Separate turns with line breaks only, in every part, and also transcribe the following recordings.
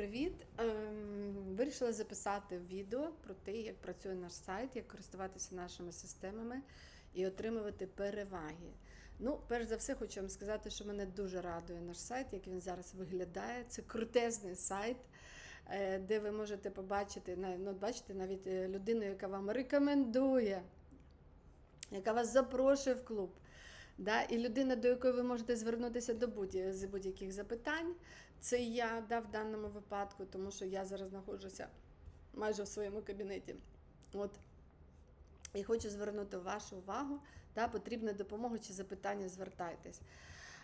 привіт! Ем, Вирішила записати відео про те, як працює наш сайт, як користуватися нашими системами і отримувати переваги. Ну, перш за все, хочу вам сказати, що мене дуже радує наш сайт, як він зараз виглядає. Це крутезний сайт, е, де ви можете побачити, ну, бачите, навіть е, людину, яка вам рекомендує, яка вас запрошує в клуб. Да? І людина, до якої ви можете звернутися до будь- з будь-яких запитань, це я да, в даному випадку, тому що я зараз знаходжуся майже в своєму кабінеті. От. І хочу звернути вашу увагу, та потрібна допомога чи запитання, звертайтесь.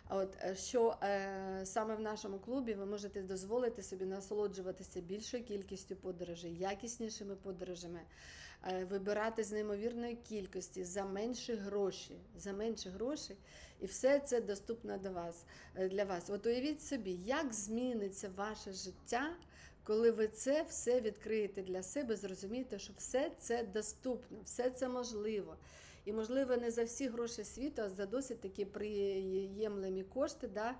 От, е, що е, саме в нашому клубі ви можете дозволити собі насолоджуватися більшою кількістю подорожей, якіснішими подорожами, вибирати з неймовірної кількості за менші гроші, за менші гроші, і все це доступно до вас, е, для вас. От уявіть собі, як зміниться ваше життя, коли ви це все відкриєте для себе, зрозумієте, що все це доступно, все це можливо. І, можливо, не за всі гроші світу, а за досить такі приємлемі кошти. Да,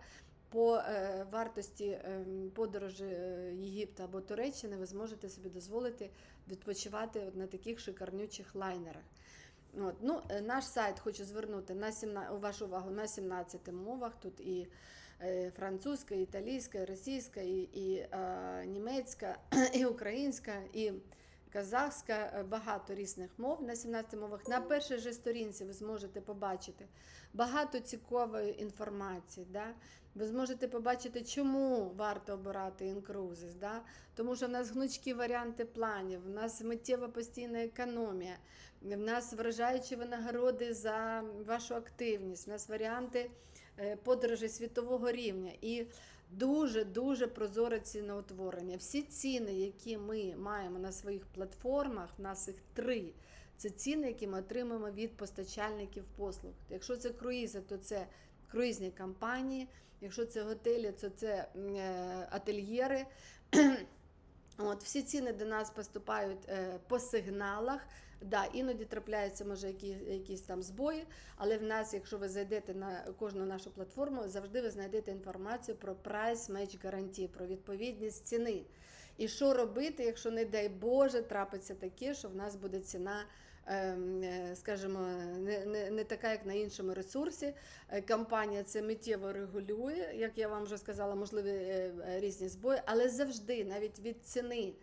по е, вартості е, подорожі е, Єгипта або Туреччини ви зможете собі дозволити відпочивати на таких шикарнючих лайнерах. От. Ну, е, наш сайт хочу звернути на 17, вашу увагу на 17 мовах. Тут і французька, і італійська, і російська, і, і е, німецька, і українська, і казахська, е, багато різних мов на 17 мовах. На першій же сторінці ви зможете побачити багато цікавої інформації. Да? Ви зможете побачити, чому варто обирати інкрузис. Да? Тому що в нас гнучкі варіанти планів, в нас миттєва постійна економія, в нас вражаючі винагороди за вашу активність, в нас варіанти е, подорожей світового рівня. І дуже-дуже прозоре ціноутворення. Всі ціни, які ми маємо на своїх платформах, в нас їх три. Це ціни, які ми отримуємо від постачальників послуг. Якщо це круїзи, то це круїзні компанії. Якщо це готелі, то це е, ательєри. От, всі ціни до нас поступають е, по сигналах. Да, іноді трапляються, може, які, якісь там збої, але в нас, якщо ви зайдете на кожну нашу платформу, завжди ви знайдете інформацію про прайс меч гарантії, про відповідність ціни. І що робити, якщо, не дай Боже, трапиться таке, що в нас буде ціна, скажімо, не, не, не така, як на іншому ресурсі. Е, Компанія це миттєво регулює, як я вам вже сказала, можливі е, е, різні збої, але завжди, навіть від ціни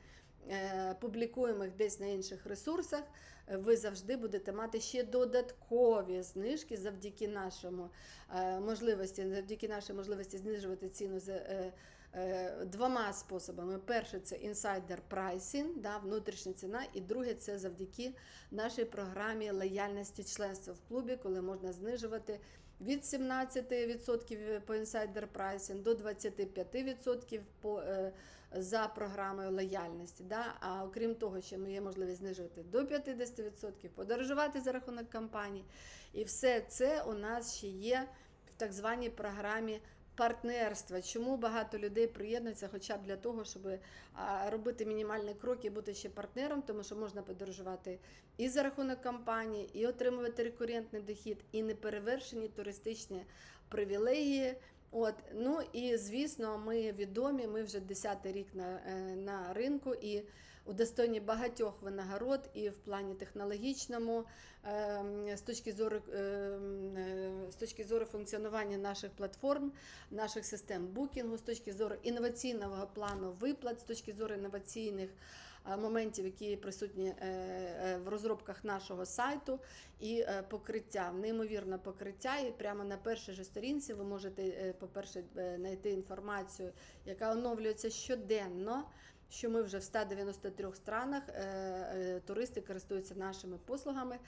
е, публікуємих десь на інших ресурсах, е, ви завжди будете мати ще додаткові знижки завдяки нашому е, можливості, завдяки нашій можливості знижувати ціну е, е, двома способами. Перше це інсайдер прайсінг, да, внутрішня ціна, і друге це завдяки нашій програмі лояльності членства в клубі, коли можна знижувати від 17% по інсайдер прайсінг до 25% по, е, за програмою лояльності. Да? А окрім того, що ми є можливість знижувати до 50%, подорожувати за рахунок компаній. І все це у нас ще є в так званій програмі. Партнерства, чому багато людей приєднуються, хоча б для того, щоб робити мінімальні кроки і бути ще партнером, тому що можна подорожувати і за рахунок компанії, і отримувати рекурентний дохід, і неперевершені туристичні привілегії. От, ну і звісно, ми відомі. Ми вже 10-й рік на, е, на ринку і удостоєні багатьох винагород, і в плані технологічному, е, з точки зору е, е, з точки зору функціонування наших платформ, наших систем букінгу, з точки зору інноваційного плану виплат, з точки зору інноваційних е, моментів, які присутні е, в розробках нашого сайту, і покриття, неймовірне покриття. І прямо на першій же сторінці ви можете, по-перше, знайти інформацію, яка оновлюється щоденно. Що ми вже в 193 странах е, е, туристи користуються нашими послугами,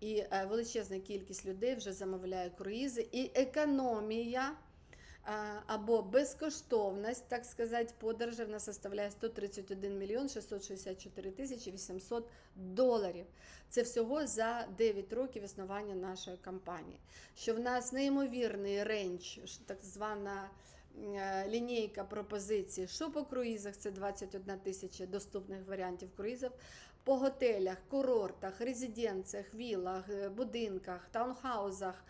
і е, величезна кількість людей вже замовляє круїзи, і економія або безкоштовність, так сказати, подорожі в нас составляє 131 мільйон 664 тисячі 800 доларів. Це всього за 9 років існування нашої компанії. Що в нас неймовірний рейндж, так звана лінійка пропозицій, що по круїзах це 21 тисяча доступних варіантів круїзів, по готелях, курортах, резиденціях, вілах, е, будинках, таунхаузах,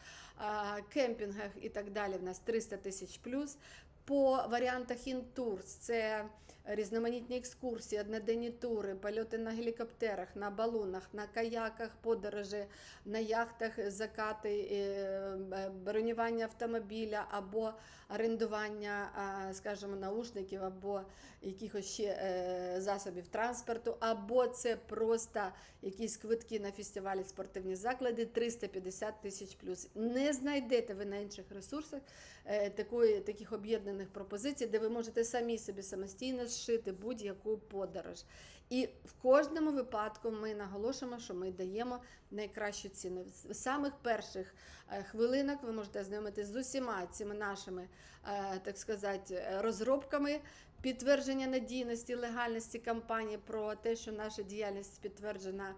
кемпінгах і так далі. В нас 300 тисяч плюс. По варіантах інтурс це різноманітні екскурсії, одноденні тури, польоти на гелікоптерах, на балонах, на каяках, подорожі, на яхтах, закати, е, бронювання автомобіля або орендування, скажімо, наушників або якихось ще е, засобів транспорту, або це просто якісь квитки на фестивалі спортивні заклади 350 тисяч плюс. Не знайдете ви на інших ресурсах е, такої, таких об'єднаних пропозицій, де ви можете самі собі самостійно зшити будь-яку подорож. І в кожному випадку ми наголошуємо, що ми даємо найкращу ціну. З самих перших е, хвилинок ви можете знайомитися з усіма цими нашими, е, так сказати, е, розробками. Підтвердження надійності, легальності кампанії про те, що наша діяльність підтверджена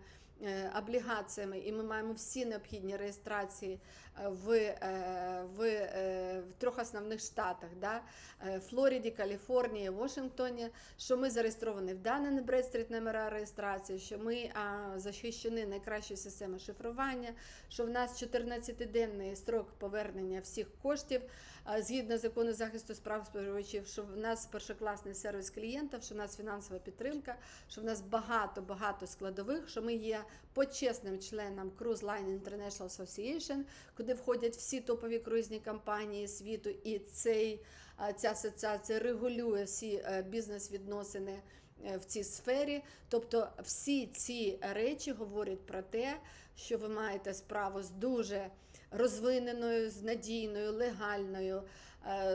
облігаціями, і ми маємо всі необхідні реєстрації в, е, в, е, в трьох основних штатах: да? е, Флориді, Каліфорнії, Вашингтоні, що ми зареєстровані в Данен Бредстріт номера реєстрації, що ми а, захищені найкращою системою шифрування, що в нас 14-денний строк повернення всіх коштів згідно закону захисту справ споживачів, що в нас першокласний сервіс клієнтів, що в нас фінансова підтримка, що в нас багато багато складових, що ми є почесним членом Cruise Line International Association, куди входять всі топові круїзні компанії світу, і цей ця асоціація регулює всі е, бізнес-відносини е, в цій сфері. Тобто всі ці речі говорять про те, що ви маєте справу з дуже розвиненою, з надійною, легальною,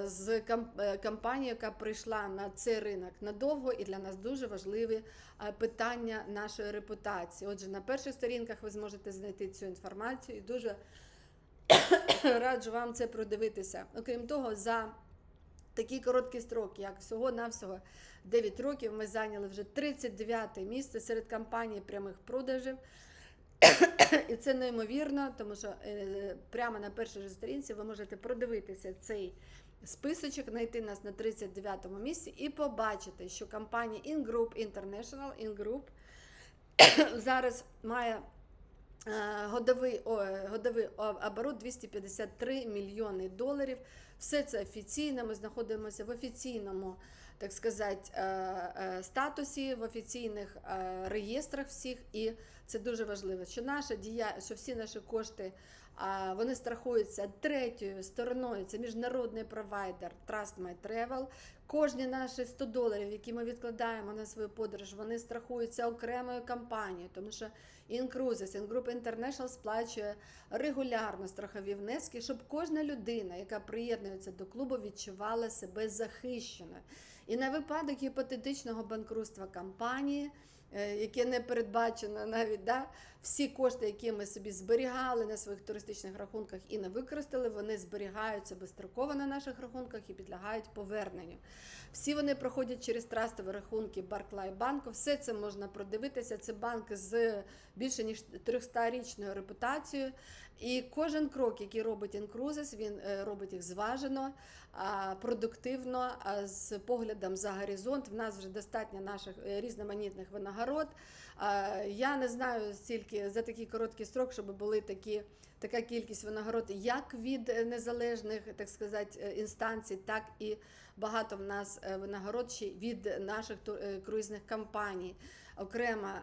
з кам- е, компанією, яка прийшла на цей ринок надовго, і для нас дуже важливі е, питання нашої репутації. Отже, на перших сторінках ви зможете знайти цю інформацію і дуже раджу вам це продивитися. Окрім того, за такі короткі строки, як всього-навсього 9 років, ми зайняли вже 39 місце серед компаній прямих продажів. І це неймовірно, тому що е, прямо на першій же сторінці ви можете продивитися цей списочок, знайти нас на 39-му місці і побачити, що компанія Ingroup International Ingroup зараз має е, годовий, е, годовий оборот 253 мільйони доларів. Все це офіційно. Ми знаходимося в офіційному, так сказати, е, е, статусі, в офіційних е, реєстрах всіх. І це дуже важливо, що наша дія, що всі наші кошти. Вони страхуються третьою стороною. Це міжнародний провайдер Trust My Travel. Кожні наші 100 доларів, які ми відкладаємо на свою подорож, вони страхуються окремою компанією, тому що Incruises, Ingroup International сплачує регулярно страхові внески, щоб кожна людина, яка приєднується до клубу, відчувала себе захищеною. І на випадок гіпотетичного банкрутства компанії, е, яке не передбачено навіть да, всі кошти, які ми собі зберігали на своїх туристичних рахунках і не використали, вони зберігаються безстроково на наших рахунках і підлягають поверненню. Всі вони проходять через трастові рахунки Barclay банку. Все це можна продивитися. Це банк з більше ніж 300-річною репутацією. І кожен крок, який робить Incruises, він е, робить їх зважено, продуктивно, з поглядом за горизонт. В нас вже достатньо наших е, різноманітних винагород. Я не знаю стільки за такий короткий строк, щоб були такі. Така кількість винагород як від е, незалежних, так сказати, е, інстанцій, так і багато в нас е, винагород ще від наших круїзних компаній. Окрема,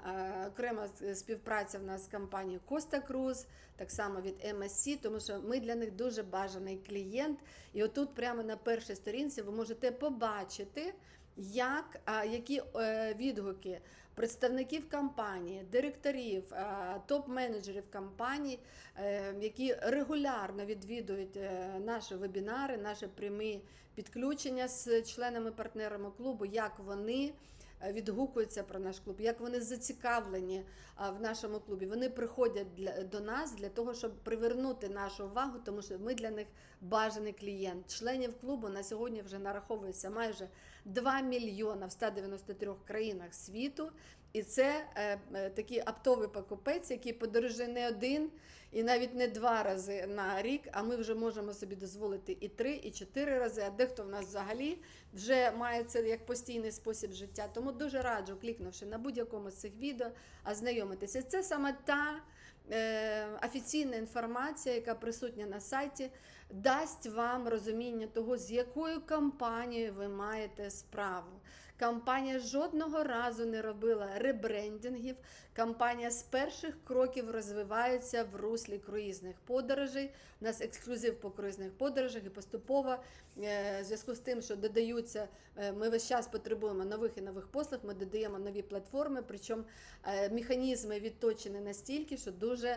окрема співпраця в нас з компанією Costa Cruise, так само від MSC, тому що ми для них дуже бажаний клієнт. І отут, прямо на першій сторінці, ви можете побачити, як, які е, відгуки представників компанії, директорів, е, топ-менеджерів компаній, е, які регулярно відвідують наші вебінари, наші прямі підключення з членами-партнерами клубу, як вони відгукуються про наш клуб, як вони зацікавлені в нашому клубі. Вони приходять для, до нас для того, щоб привернути нашу увагу, тому що ми для них бажаний клієнт. Членів клубу на сьогодні вже нараховується майже 2 мільйона в 193 країнах світу. І це е, е, такий оптовий покупець, який подорожує не один і навіть не два рази на рік, а ми вже можемо собі дозволити і три, і чотири рази. А дехто в нас взагалі вже має це як постійний спосіб життя. Тому дуже раджу, клікнувши на будь-якому з цих відео, ознайомитися. Це саме та е, офіційна інформація, яка присутня на сайті, дасть вам розуміння того, з якою компанією ви маєте справу. Компанія жодного разу не робила ребрендингів. Компанія з перших кроків розвивається в руслі круїзних подорожей. У нас ексклюзив по круїзних подорожах і поступово е, в зв'язку з тим, що додаються, е, ми весь час потребуємо нових і нових послуг. Ми додаємо нові платформи, причому е, механізми відточені настільки, що дуже,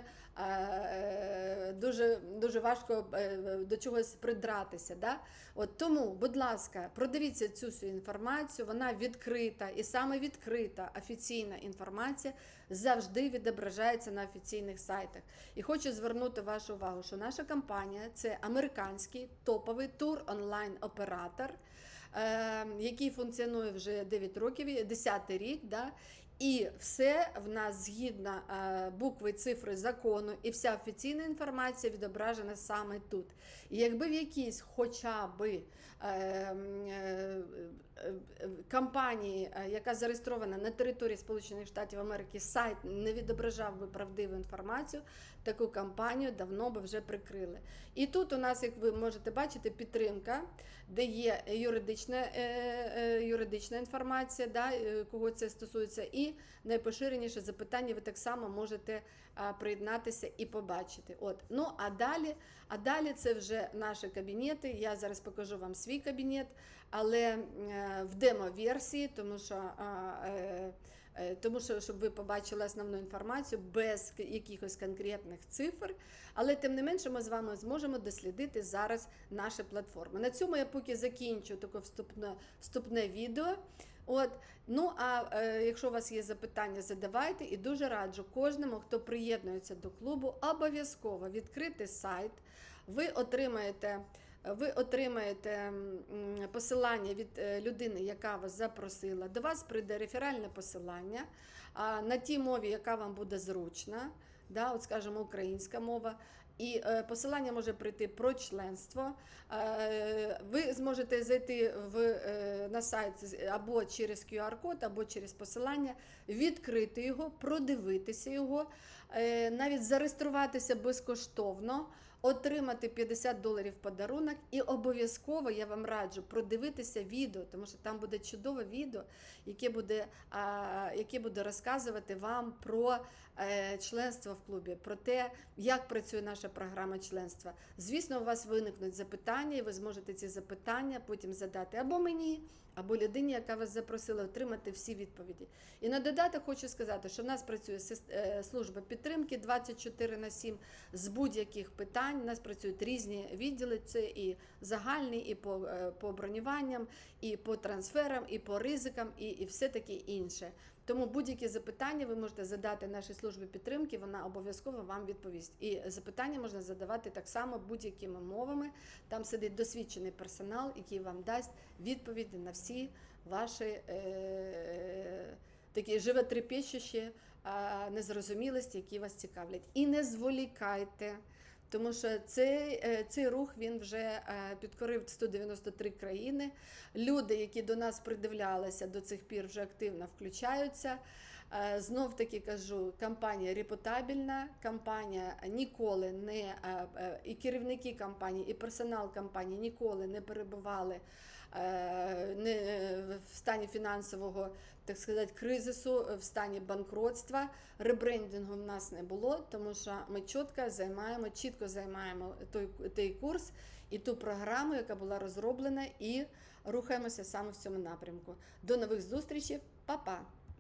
дуже, дуже важко до чогось придратися. Да? От тому, будь ласка, продивіться цю всю інформацію, вона відкрита, і саме відкрита офіційна інформація завжди відображається на офіційних сайтах. І хочу звернути вашу увагу, що наша компанія це американський топовий тур онлайн оператор. е, Який функціонує вже 9 років, 10 рік, да? і все в нас згідно е, букви цифри закону, і вся офіційна інформація відображена саме тут. І якби в якійсь хоча е, компанії, е, яка зареєстрована на території Сполучених Штатів Америки, сайт не відображав би правдиву інформацію, таку компанію давно би вже прикрили. І тут у нас, як ви можете бачити, підтримка, де є юридична, е, е, юридична інформація, да, кого це стосується, і найпоширеніше запитання ви так само можете приєднатися і побачити. От. Ну а далі, а далі це вже наші кабінети. Я зараз покажу вам свій кабінет, але в демо-версії, тому що. е, Е, Тому що, щоб ви побачили основну інформацію без якихось конкретних цифр, але тим не менше ми з вами зможемо дослідити зараз наші платформи. На цьому я поки закінчу таке вступне, вступне відео. От, ну а е, якщо у вас є запитання, задавайте і дуже раджу кожному, хто приєднується до клубу, обов'язково відкрити сайт. Ви отримаєте. Ви отримаєте посилання від е, людини, яка вас запросила. До вас прийде реферальне посилання на тій мові, яка вам буде зручна, да, от скажімо, українська мова. І е, посилання може прийти про членство. Е, ви зможете зайти в, на сайт або через QR-код, або через посилання, відкрити його, продивитися його, навіть зареєструватися безкоштовно отримати 50 доларів подарунок, і обов'язково я вам раджу продивитися відео, тому що там буде чудове відео, яке буде, а, яке буде розказувати вам про е, членство в клубі, про те, як працює наша програма членства. Звісно, у вас виникнуть запитання, і ви зможете ці запитання потім задати або мені, або людині, яка вас запросила, отримати всі відповіді. І на додаток хочу сказати, що в нас працює е, служба підтримки 24 на 7 з будь-яких питань. У нас працюють різні відділи. Це і загальні, і по, е, по бронюванням, і по трансферам, і по ризикам, і, і все таке інше. Тому будь-які запитання ви можете задати нашій службі підтримки, вона обов'язково вам відповість. І запитання можна задавати так само будь-якими мовами. Там сидить досвідчений персонал, який вам дасть відповіді на всі ваші е, такі животрепещущі незрозумілості, які вас цікавлять. І не зволікайте. Тому що цей, е, цей рух він вже е, підкорив 193 країни. Люди, які до нас придивлялися до цих пір, вже активно включаються. Е, Знов таки кажу, компанія репутабельна, компанія ніколи не е, е, і керівники компанії, і персонал компанії ніколи не перебували в стані фінансового, так сказати, кризису, в стані банкротства. Ребрендингу в нас не було, тому що ми чітко займаємо, чітко займаємо той, той курс і ту програму, яка була розроблена, і рухаємося саме в цьому напрямку. До нових зустрічей, Па-па!